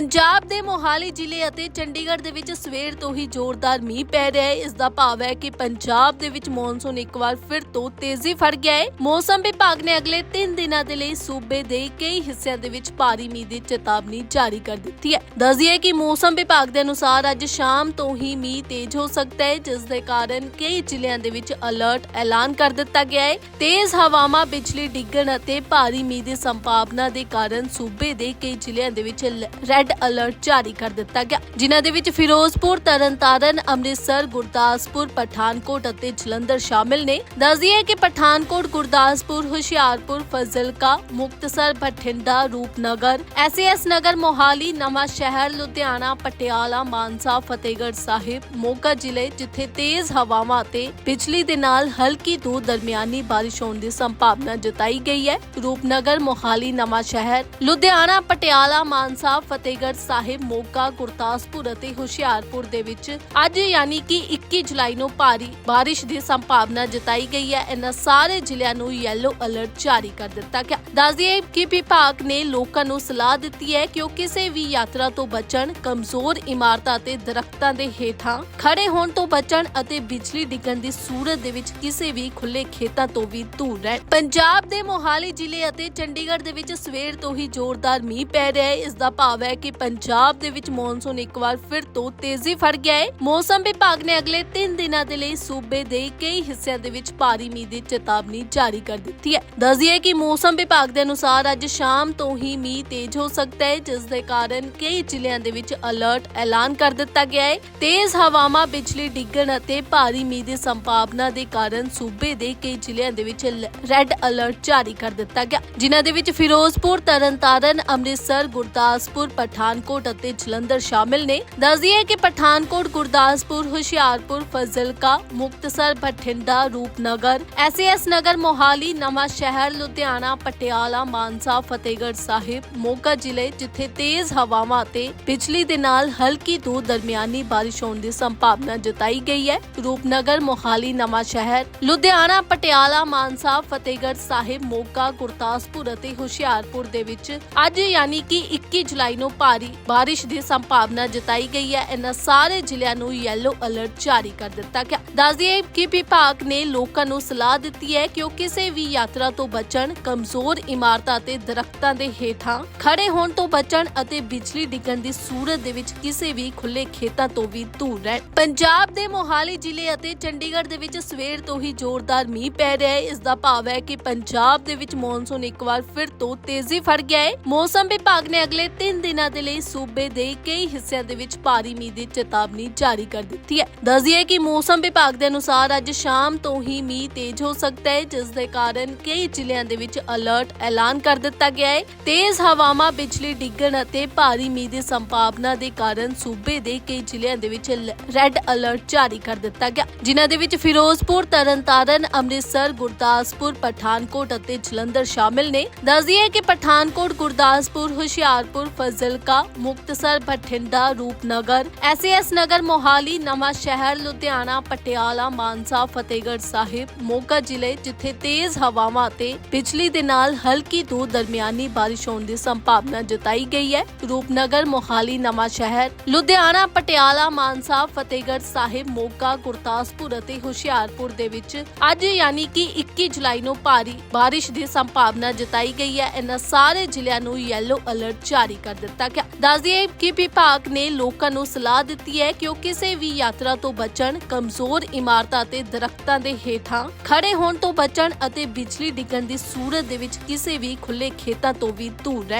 ਪੰਜਾਬ ਦੇ ਮੋਹਾਲੀ ਜ਼ਿਲ੍ਹੇ ਅਤੇ ਚੰਡੀਗੜ੍ਹ ਦੇ ਵਿੱਚ ਸਵੇਰ ਤੋਂ ਹੀ ਜ਼ੋਰਦਾਰ ਮੀਂਹ ਪੈ ਰਿਹਾ ਹੈ। ਇਸ ਦਾ ਭਾਵ ਹੈ ਕਿ ਪੰਜਾਬ ਦੇ ਵਿੱਚ ਮੌਨਸੂਨ ਇੱਕ ਵਾਰ ਫਿਰ ਤੋਂ ਤੇਜ਼ੀ ਫੜ ਗਿਆ ਹੈ। ਮੌਸਮ ਵਿਭਾਗ ਨੇ ਅਗਲੇ 3 ਦਿਨਾਂ ਦੇ ਲਈ ਸੂਬੇ ਦੇ ਕਈ ਹਿੱਸਿਆਂ ਦੇ ਵਿੱਚ ਭਾਰੀ ਮੀਂਹ ਦੀ ਚੇਤਾਵਨੀ ਜਾਰੀ ਕਰ ਦਿੱਤੀ ਹੈ। ਦੱਸਿਏ ਕਿ ਮੌਸਮ ਵਿਭਾਗ ਦੇ ਅਨੁਸਾਰ ਅੱਜ ਸ਼ਾਮ ਤੋਂ ਹੀ ਮੀਂਹ ਤੇਜ਼ ਹੋ ਸਕਦਾ ਹੈ, ਜਿਸ ਦੇ ਕਾਰਨ ਕਈ ਜ਼ਿਲ੍ਹਿਆਂ ਦੇ ਵਿੱਚ ਅਲਰਟ ਐਲਾਨ ਕਰ ਦਿੱਤਾ ਗਿਆ ਹੈ। ਤੇਜ਼ ਹਵਾਵਾਂ, ਬਿਜਲੀ ਡਿੱਗਣ ਅਤੇ ਭਾਰੀ ਮੀਂਹ ਦੀ ਸੰਭਾਵਨਾ ਦੇ ਕਾਰਨ ਸੂਬੇ ਦੇ ਕਈ ਜ਼ਿਲ੍ਹਿਆਂ ਦੇ ਵਿੱਚ ਰੈੱਡ ਅਲਰਟ ਜਾਰੀ ਕਰ ਦਿੱਤਾ ਗਿਆ। ਜਿਨ੍ਹਾਂ ਦੇ ਵਿੱਚ ਫਿਰੋਜ਼ਪੁਰ, ਤਰਨਤਾਰਨ, ਅੰਮ੍ਰਿਤਸਰ, ਗੁਰਦਾਸਪੁਰ, ਪਠਾਨਕੋਟ ਅਤੇ ਜਲੰਧਰ ਸ਼ਾਮਿਲ ਨੇ। ਦੱਸਦੀ ਹੈ ਕਿ ਪਠਾਨਕੋਟ, ਗੁਰਦਾਸਪੁਰ, ਹੁਸ਼ਿਆਰਪੁਰ, ਫਜ਼ਿਲਕਾ, ਮੁਕਤਸਰ, ਬਠਿੰਡਾ, ਰੂਪਨਗਰ ਐਸਐਸ ਨਗਰ, ਮੋਹਾਲੀ, ਨਵਾਂ ਸ਼ਹਿਰ, ਲੁਧਿਆਣਾ, ਪਟਿਆਲਾ, ਮਾਨਸਾ, ਫਤਿਹਗੜ੍ਹ ਸਾਹਿਬ, ਮੋਗਾ ਜ਼ਿਲ੍ਹੇ, ਜਿੱਥੇ ਤੇਜ਼ ਹਵਾਵਾਂ ਅਤੇ ਬਿਜਲੀ ਦੇ ਨਾਲ ਹਲਕੀ ਤੋਂ ਦਰਮਿਆਨੀ ਬਾਰਿਸ਼ ਹੋਣ ਦੀ ਸੰਭਾਵਨਾ ਜਤਾਈ ਗਈ ਹੈ। ਰੂਪਨਗਰ, ਮੋਹਾਲੀ, ਨਵਾਂ ਸ਼ਹਿਰ, ਲੁਧਿਆਣਾ, ਪਟਿਆਲਾ, ਮਾਨਸਾ ਫਤਿਹ ਫਤਿਹਗੜ੍ਹ ਸਾਹਿਬ, ਮੋਗਾ, ਗੁਰਦਾਸਪੁਰ ਅਤੇ ਹੁਸ਼ਿਆਰਪੁਰ ਦੇ ਵਿੱਚ ਅੱਜ ਯਾਨੀ ਕਿ 21 ਜੁਲਾਈ ਨੂੰ ਭਾਰੀ ਬਾਰਿਸ਼ ਦੀ ਸੰਭਾਵਨਾ ਜਤਾਈ ਗਈ ਹੈ। ਇਹਨਾਂ ਸਾਰੇ ਜ਼ਿਲ੍ਹਿਆਂ ਨੂੰ ਯੈਲੋ ਅਲਰਟ ਜਾਰੀ ਕਰ ਦਿੱਤਾ ਗਿਆ। ਦੱਸ ਦਈਏ ਕਿ ਵਿਭਾਗ ਨੇ ਲੋਕਾਂ ਨੂੰ ਸਲਾਹ ਦਿੱਤੀ ਹੈ ਕਿ ਉਹ ਕਿਸੇ ਵੀ ਯਾਤਰਾ ਤੋਂ ਬਚਣ, ਕਮਜ਼ੋਰ ਇਮਾਰਤਾਂ ਅਤੇ ਦਰਖਤਾਂ ਦੇ ਹੇਠਾਂ ਖੜੇ ਹੋਣ ਤੋਂ ਬਚਣ ਅਤੇ ਬਿਜਲੀ ਡਿੱਗਣ ਦੀ ਸੂਰਤ ਦੇ ਵਿੱਚ ਕਿਸੇ ਵੀ ਖੁੱਲੇ ਖੇਤਾਂ ਤੋਂ ਵੀ ਦੂਰ ਰਹਿਣ। ਪੰਜਾਬ ਦੇ ਮੋਹਾਲੀ ਜ਼ਿਲ੍ਹੇ ਅਤੇ ਚੰਡੀਗੜ੍ਹ ਦੇ ਵਿੱਚ ਸਵੇਰ ਤੋਂ ਹੀ ਜ਼ੋਰਦਾਰ ਮੀਂਹ ਪੈ ਰਿਹਾ ਹੈ। ਇਸ ਦਾ ਭਾਵ ਹੈ ਕਿ ਪੰਜਾਬ ਦੇ ਵਿੱਚ ਮੌਨਸੂਨ ਇੱਕ ਵਾਰ ਫਿਰ ਤੋਂ ਤੇਜ਼ੀ ਫੜ ਗਿਆ ਹੈ। ਮੌਸਮ ਵਿਭਾਗ ਨੇ ਅਗਲੇ 3 ਦਿਨਾਂ ਦੇ ਲਈ ਸੂਬੇ ਦੇ ਕਈ ਹਿੱਸਿਆਂ ਦੇ ਵਿੱਚ ਭਾਰੀ ਮੀਂਹ ਦੀ ਚੇਤਾਵਨੀ ਜਾਰੀ ਕਰ ਦਿੱਤੀ ਹੈ। ਦੱਸਦੀਏ ਕਿ ਮੌਸਮ ਵਿਭਾਗ ਦੇ ਅਨੁਸਾਰ ਅੱਜ ਸ਼ਾਮ ਤੋਂ ਹੀ ਮੀਂਹ ਤੇਜ਼ ਹੋ ਸਕਦਾ ਹੈ, ਜਿਸ ਦੇ ਕਾਰਨ ਕਈ ਜ਼ਿਲ੍ਹਿਆਂ ਦੇ ਵਿੱਚ ਅਲਰਟ ਐਲਾਨ ਕਰ ਦਿੱਤਾ ਗਿਆ ਹੈ। ਤੇਜ਼ ਹਵਾਵਾਂ, ਬਿਜਲੀ ਡਿੱਗਣ ਅਤੇ ਭਾਰੀ ਮੀਂਹ ਦੀ ਸੰਭਾਵਨਾ ਦੇ ਕਾਰਨ ਸੂਬੇ ਦੇ ਕਈ ਜ਼ਿਲ੍ਹਿਆਂ ਦੇ ਵਿੱਚ ਰੈੱਡ ਅਲਰਟ ਜਾਰੀ ਕਰ ਦਿੱਤਾ ਗਿਆ। ਜਿਨ੍ਹਾਂ ਦੇ ਵਿੱਚ ਫਿਰੋਜ਼ਪੁਰ, ਤਰਨਤਾਰਨ, ਅੰਮ੍ਰਿਤਸਰ, ਗੁਰਦਾਸਪੁਰ ਪਠਾਨਕੋਟ ਅਤੇ ਜਲੰਧਰ ਸ਼ਾਮਿਲ ਨੇ ਦੱਸਦੀ ਹੈ ਕਿ ਪਠਾਨਕੋਟ, ਗੁਰਦਾਸਪੁਰ, ਹੁਸ਼ਿਆਰਪੁਰ, ਫਜ਼ਿਲਕਾ, ਮੁਕਤਸਰ, ਬਠਿੰਡਾ, ਰੂਪਨਗਰ ਐਸਐਸ ਨਗਰ, ਮੋਹਾਲੀ, ਨਵਾਂ ਸ਼ਹਿਰ, ਲੁਧਿਆਣਾ, ਪਟਿਆਲਾ, ਮਾਨਸਾ, ਫਤਿਹਗੜ੍ਹ ਸਾਹਿਬ, ਮੋਗਾ ਜ਼ਿਲ੍ਹੇ, ਜਿੱਥੇ ਤੇਜ਼ ਹਵਾਵਾਂ ਅਤੇ ਬਿਜਲੀ ਦੇ ਨਾਲ ਹਲਕੀ ਤੋਂ ਦਰਮਿਆਨੀ ਬਾਰਿਸ਼ ਹੋਣ ਦੀ ਸੰਭਾਵਨਾ ਜਤਾਈ ਗਈ ਹੈ। ਰੂਪਨਗਰ, ਮੋਹਾਲੀ, ਨਵਾਂ ਸ਼ਹਿਰ, ਲੁਧਿਆਣਾ, ਪਟਿਆਲਾ, ਮਾਨਸਾ, ਫਤਿਹਗੜ੍ਹ ਸਾਹਿਬ, ਮੋਗਾ, ਗੁਰਦਾਸਪੁਰ ਅਤੇ ਹੁਸ਼ਿਆਰਪੁਰ ਦੇ ਵਿੱਚ ਅੱਜ ਯਾਨੀ ਕਿ 21 ਜੁਲਾਈ ਨੂੰ ਭਾਰੀ ਬਾਰਿਸ਼ ਦੀ ਸੰਭਾਵਨਾ ਜਤਾਈ ਗਈ ਹੈ। ਇਹਨਾਂ ਸਾਰੇ ਜ਼ਿਲ੍ਹਿਆਂ ਨੂੰ ਯੈਲੋ ਅਲਰਟ ਜਾਰੀ ਕਰ ਦਿੱਤਾ ਗਿਆ। ਦੱਸ ਦਈਏ ਕਿ ਵਿਭਾਗ ਨੇ ਲੋਕਾਂ ਨੂੰ ਸਲਾਹ ਦਿੱਤੀ ਹੈ ਕਿ ਉਹ ਕਿਸੇ ਵੀ ਯਾਤਰਾ ਤੋਂ ਬਚਣ, ਕਮਜ਼ੋਰ ਇਮਾਰਤਾਂ ਅਤੇ ਦਰਖਤਾਂ ਦੇ ਹੇਠਾਂ ਖੜੇ ਹੋਣ ਤੋਂ ਬਚਣ ਅਤੇ ਬਿਜਲੀ ਡਿੱਗਣ ਦੀ ਸੂਰਤ ਦੇ ਵਿੱਚ ਕਿਸੇ ਵੀ ਖੁੱਲੇ ਖੇਤਾਂ ਤੋਂ ਵੀ ਦੂਰ ਰਹਿਣ। ਪੰਜਾਬ ਦੇ ਮੋਹਾਲੀ ਜ਼ਿਲ੍ਹੇ ਅਤੇ ਚੰਡੀਗੜ੍ਹ ਦੇ ਵਿੱਚ ਸਵੇਰ ਤੋਂ ਹੀ ਜ਼ੋਰਦਾਰ ਮੀਂਹ ਪੈ ਰਿਹਾ ਹੈ। ਇਸ ਦਾ ਭਾਵ ਹੈ ਕਿ ਪੰਜਾਬ ਦੇ ਵਿੱਚ ਮੌਨਸੂਨ ਇੱਕ ਵਾਰ ਫਿਰ ਤੋਂ ਤੇਜ਼ੀ ਫੜ ਗਿਆ ਹੈ। ਮੌਸਮ ਵਿਭਾਗ ਨੇ ਅਗਲੇ 3 ਦਿਨਾਂ ਦੇ ਲਈ ਸੂਬੇ ਦੇ ਕਈ ਹਿੱਸਿਆਂ ਦੇ ਵਿੱਚ ਭਾਰੀ ਮੀਂਹ ਦੀ ਚੇਤਾਵਨੀ ਜਾਰੀ ਕਰ ਦਿੱਤੀ ਹੈ। ਦੱਸਦੀਏ ਕਿ ਮੌਸਮ ਵਿਭਾਗ ਦੇ ਅਨੁਸਾਰ ਅੱਜ ਸ਼ਾਮ ਤੋਂ ਹੀ ਮੀਂਹ ਤੇਜ਼ ਹੋ ਸਕਦਾ ਹੈ, ਜਿਸ ਦੇ ਕਾਰਨ ਕਈ ਜ਼ਿਲ੍ਹਿਆਂ ਦੇ ਵਿੱਚ ਅਲਰਟ ਐਲਾਨ ਕਰ ਦਿੱਤਾ ਗਿਆ ਹੈ। ਤੇਜ਼ ਹਵਾਵਾਂ, ਬਿਜਲੀ ਡਿੱਗਣ ਅਤੇ ਭਾਰੀ ਮੀਂਹ ਦੀ ਸੰਭਾਵਨਾ ਦੇ ਕਾਰਨ ਸੂਬੇ ਦੇ ਕਈ ਜ਼ਿਲ੍ਹਿਆਂ ਦੇ ਵਿੱਚ ਰੈੱਡ ਅਲਰਟ ਜਾਰੀ ਕਰ ਦਿੱਤਾ ਗਿਆ। ਜਿਨ੍ਹਾਂ ਦੇ ਵਿੱਚ ਫਿਰੋਜ਼ਪੁਰ, ਤਰਨਤਾਰਨ, ਅੰਮ੍ਰਿਤਸਰ, ਗੁਰਦਾਸਪੁਰ, ਪਠਾਨਕੋਟ ਅਤੇ ਜਲੰਧਰ ਸ਼ਾਮਿਲ ਨੇ। ਦੱਸਦੀਏ ਕਿ ਪਠਾਨਕੋਟ, ਗੁਰਦਾਸਪੁਰ, ਹੁਸ਼ਿਆਰਪੁਰ ਫਜਲ ਫਜ਼ਿਲਕਾ ਮੁਕਤਸਰ, ਬਠਿੰਡਾ, ਰੂਪਨਗਰ ਐਸਐਸ ਨਗਰ, ਮੋਹਾਲੀ, ਨਵਾਂ ਸ਼ਹਿਰ, ਲੁਧਿਆਣਾ, ਪਟਿਆਲਾ, ਮਾਨਸਾ, ਫਤਿਹਗੜ੍ਹ ਸਾਹਿਬ, ਮੋਗਾ ਜ਼ਿਲ੍ਹੇ ਜਿੱਥੇ ਤੇਜ਼ ਹਵਾਵਾਂ ਅਤੇ ਬਿਜਲੀ ਦੇ ਨਾਲ ਹਲਕੀ ਤੋਂ ਦਰਮਿਆਨੀ ਬਾਰਿਸ਼ ਹੋਣ ਦੀ ਸੰਭਾਵਨਾ ਜਤਾਈ ਗਈ ਹੈ। ਰੂਪਨਗਰ, ਮੋਹਾਲੀ, ਨਵਾਂ ਸ਼ਹਿਰ, ਲੁਧਿਆਣਾ, ਪਟਿਆਲਾ, ਮਾਨਸਾ, ਫਤਿਹਗੜ੍ਹ ਸਾਹਿਬ, ਮੋਗਾ, ਗੁਰਦਾਸਪੁਰ ਅਤੇ ਹੁਸ਼ਿਆਰਪੁਰ ਦੇ ਵਿੱਚ ਅੱਜ ਯਾਨੀ ਕਿ 21 ਜੁਲਾਈ ਨੂੰ ਭਾਰੀ ਬਾਰਿਸ਼ ਦੀ ਸੰਭਾਵਨਾ ਜਤਾਈ ਗਈ ਹੈ। ਇਹਨਾਂ ਸਾਰੇ ਜ਼ਿਲ੍ਹਿਆਂ ਨੂੰ ਯੈਲੋ ਅਲਰਟ ਜਾਰੀ ਕਰ ਦਿੱਤਾ ਗਿਆ। ਦੱਸ ਦਈਏ ਕਿ ਵਿਭਾਗ ਨੇ ਲੋਕਾਂ ਨੂੰ ਸਲਾਹ ਦਿੱਤੀ ਹੈ ਕਿ ਉਹ ਕਿਸੇ ਵੀ ਯਾਤਰਾ ਤੋਂ ਬਚਣ, ਕਮਜ਼ੋਰ ਇਮਾਰਤਾਂ ਤੇ ਦਰਖਤਾਂ ਦੇ ਹੇਠਾਂ ਖੜੇ ਹੋਣ ਤੋਂ ਬਚਣ ਅਤੇ ਬਿਜਲੀ ਡਿੱਗਣ ਦੀ ਸੂਰਤ ਦੇ ਵਿੱਚ ਕਿਸੇ ਵੀ ਖੁੱਲੇ ਖੇਤਾਂ ਤੋਂ ਵੀ ਦੂਰ ਰਹਿਣ।